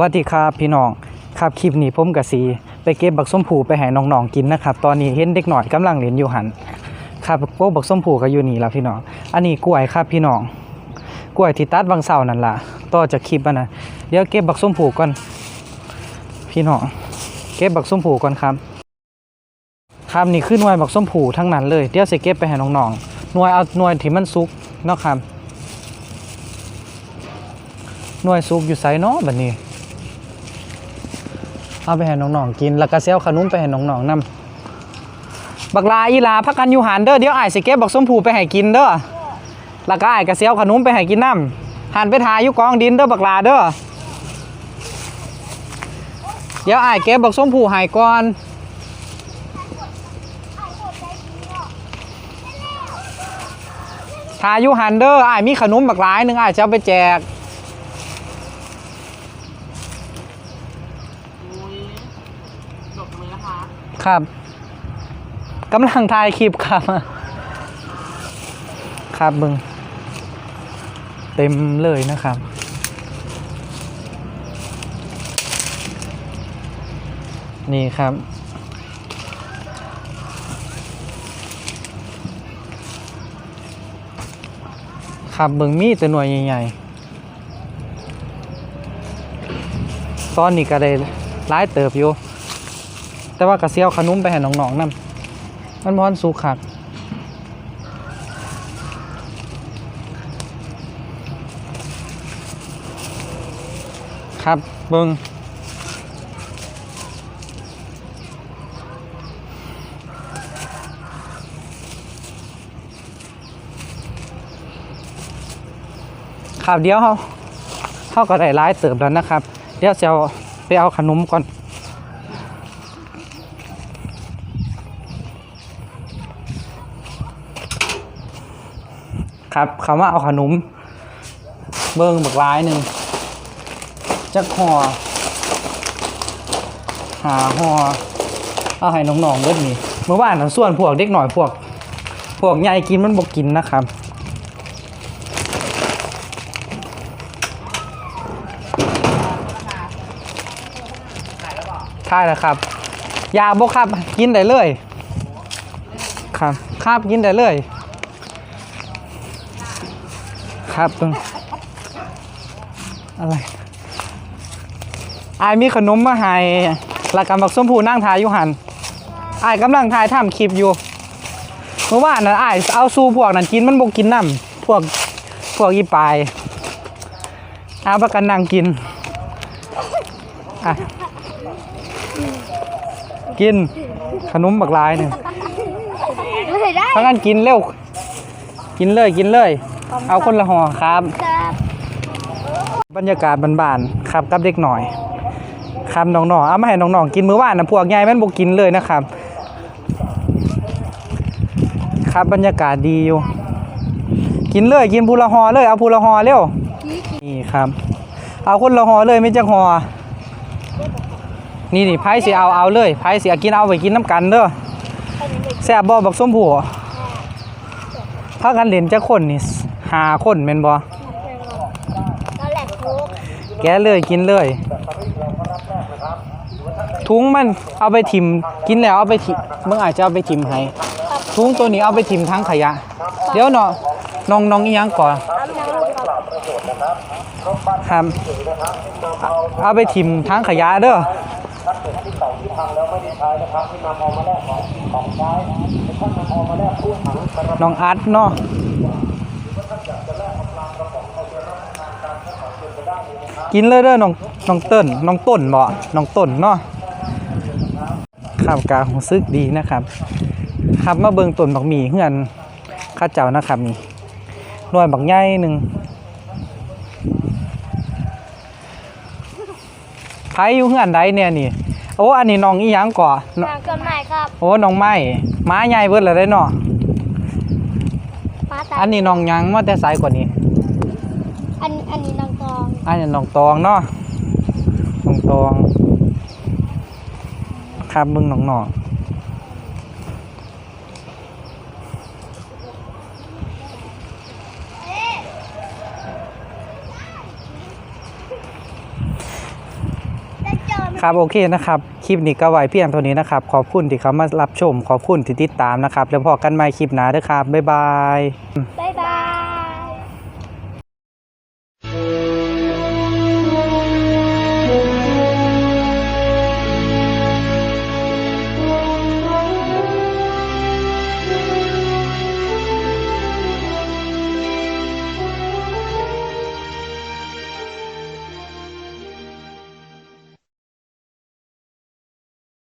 วัสดีครับพี่น้องครับคลิปนี้ผมกับสีไปเก็บบักส้มผูไปให้น้องๆกินนะครับตอนนี้เห็นเด็กหน่อยกำลังเล่นอยู่หันครับพวกบักส้มผูก็อยู่นี่ละพี่น้องอันนี้กล้วยครับพี่น้องกล้วยที่ตัดบางเสานั่นล่ะต่อจากคลิปนะเดี๋ยวเก็บบักส้มผูก่อนพี่น้องเก็บบักส้มผูก่อนครับครับนี่คือหน่วยบักส้มผูทั้งนั้นเลยเดี๋ยวจะเก็บไปให้น้องๆหน่วยเอาหน่วยที่มันสุกเนาะครับหน่วยซุปอยู่ไซเนาะแบัดนี้ เอาไปให้น้องๆกิน แล้วก็เซลขนมไปให้น้องๆนำบักลาอีลาพักกันอยู่หันเด้อเดี๋ยวไอ้สิเก็บบักส้มผูไปให้กินเด้อแล้วก็ไอ้ายก็เซลขนมไปให้กินน้ำหันไปทาอยู่กองดินเด้อบักลาเด้อเดี๋ยวไอ้เก็บบักส้มผูให้ก่อนทาอยู่หันเด้อไอ้มีขนมบักหลายหนึ่งไอ้จะเอาไปแจก อุ้ยจบมือนะ ครับกำลังถ่ายคลิปครับ ครับมึงเต็มเลยนะครับ นี่ครับครับเบิงมีแต่หน่วยใหญ่ๆตอนนี้ก็ได้ร้ายเติบอยู่ แต่ว่ากระเซียวขนุมไปให้น้องๆนั่นมันพอนสุกคักครับเบิงครับเดี๋ยวเขาเขาก็ได้ร้ายเติบแล้วนะครับ เดี๋ยวจะเอาไปเอาขนมก่อน ครับเขามาเอาขนมเบิ้งบักร้ายหนึ่งจักห่อหาห่อเอาให้น้องๆเบิดนี่เมื่อวานนั้นส่วนพวกเด็กหน่อยพวก พวกใหญ่กินมันบกกินนะครับใช่แล้วครับยาบกครับกินได้เลย ครับครับกินได้เลย ครับตรงอะไรอายมีขนมมาให้แล้วกำบักส้มผูนั่งทายอยู่หันอายกำลังทายทำคลิปอยู่เมื่อวานนั้นอายเอาสู้พวกนั้นกินมันบกกินน้ำพวกพวกอีปลายเอาประกันนั่งกินอะกินขนมบักลายเนี่ยไม่ได้ถ้างั้นกินเร็ว กินเลยกินเลย เอาคนละห่อครับ ครับ บรรยากาศบานๆครับกับเด็กหน่อย ครับน้องๆเอามาให้น้องๆกินมื้อวานนะพวกใหญ่แม่นบ่กินเลยนะครับ ครับบรรยากาศดีอยู่ กินเลยกินพูละหอเลยเอาพูละหอเร็วนี่ครับ เอาคนละหอเลยไม่จักหอนี่นี่ไผสิเอาเอาเลยไผสิเอากินเอาไปกินน้ำกันเด้อแซ่บบ่บักส้มผัวพากันเล่นจักคนนี่ หาคนแม่นบ่ตอนแรกโคกแกะเลยกินเลย ถุงมันเอาไปถิ่มกินแล้วเอาไปถิ่มมึงอาจจะเอาไปถิ่มให้ถุงตัวนี้เอาไปถิ่มทั้งขยะ เดี๋ยวเนาะน้องน้องอีหยังก่อนน้ำน้ำลงครับครับเอาไปถิ่มทั้งขยะเด้อน้องอัดเนาะ กินเลยเด้อน้องน้องเต้นน้องต้นบ่น้องต้นเนาะครับกาของซึกดีนะครับครับมาเบิ่งต้นบักหมี่เฮือนข้าเจ้านะครับนี่หน่วยบักใหญ่หนึ่งไผอยู่เฮือนใดเนี่ยนี่โอ้อันนี้น้องอีหยังก่อน้องน้ำต้นไม้ครับโอ้น้องไม้หม้าใหญ่เบิดแล้วได้เนาะฟ้าตาอันนี้น้องหยังมาแต่ไสกว่านี้ อันอันนี้น้องตองอันนี้น้องตองเนาะน้องตองครับมึงน้องน้องครับโอเคนะครับ คลิปนี้ก็ไว้เพียงเท่านี้นะครับ ขอบคุณที่เขามารับชม ขอบคุณที่ติดตามนะครับ แล้วพอกันใหม่คลิปหน้าเด้อครับ บ๊ายบาย บ๊ายบา